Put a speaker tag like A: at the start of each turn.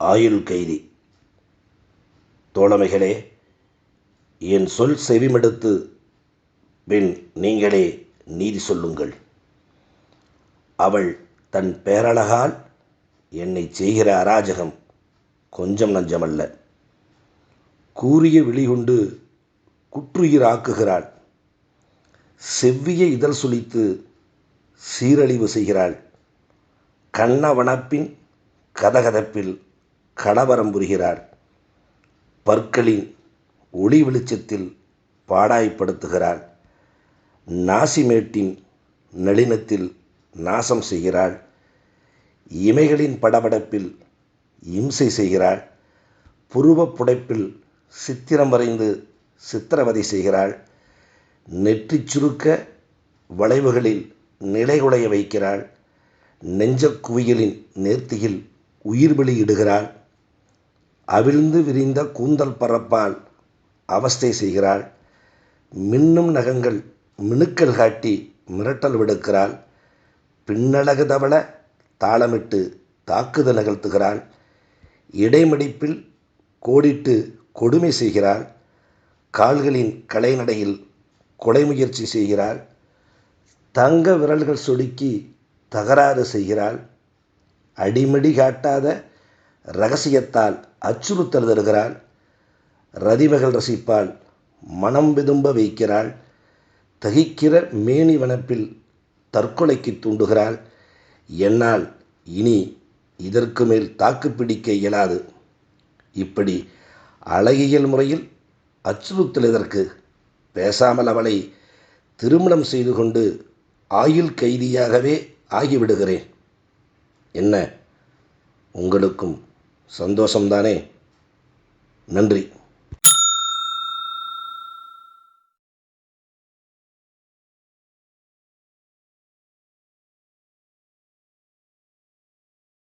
A: ஆயுள் கைதி. தோழமைகளே என் சொல் செவிமடுத்து பின் நீங்களே நீதி சொல்லுங்கள். அவள் தன் பேரழகால் என்னை செய்கிற அராஜகம் கொஞ்சம் நஞ்சமல்ல. கூறிய விழி கொண்டு குற்றுயிர் ஆக்குகிறாள். செவ்விய இதழ் சுழித்து சீரழிவு செய்கிறாள். கண்ணவனப்பின் கதகதப்பில் கலவரம் புரிகிறாள் பற்களின் ஒளி வெளிச்சத்தில் பாடாய்ப்படுத்துகிறாள் நாசிமேட்டின் நளினத்தில் நாசம் செய்கிறாள் இமைகளின் படபடப்பில் இம்சை செய்கிறாள் புருவப் புடைப்பில் சித்திரம் வரைந்து சித்திரவதை செய்கிறாள் நெற்றி சுருக்க வளைவுகளில் நிலைகுலைய வைக்கிறாள் நெஞ்சக் குவியலின் நேர்த்தியில் உயிர் வெளியிடுகிறாள் அவிழ்ந்து விரிந்த கூந்தல் பரப்பால் அவஸ்தை செய்கிறாள். மின்னும் நகங்கள் மினுக்கல் காட்டி மிரட்டல் விடுக்கிறாள். பின்னழகு தவள தாளமிட்டு தாக்குதல் நிகழ்த்துகிறாள். இடைமடிப்பில் கோடிட்டு கொடுமை செய்கிறாள். கால்களின் கலைநடையில் கொலை முயற்சி செய்கிறாள். தங்க விரல்கள் சொடுக்கி தகராறு செய்கிறாள். அடிமடி காட்டாத ரகசியத்தால் அச்சுறுத்தல் தருகிறாள் ரதிமகள் ரசிப்பால் மனம் விதும்ப வைக்கிறாள். தகிக்கிற மேனி வனப்பில் தற்கொலைக்கு தூண்டுகிறாள். என்னால் இனி இதற்கு மேல் தாக்குப்பிடிக்க இயலாது. இப்படி அழகியல் முறையில் அச்சுறுத்தல் எதற்கு? பேசாமல் அவளை திருமணம் செய்து கொண்டு ஆயுள் கைதியாகவே ஆகிவிடுகிறேன். என்ன? உங்களுக்கும் சந்தோஷம்தானே? நன்றி.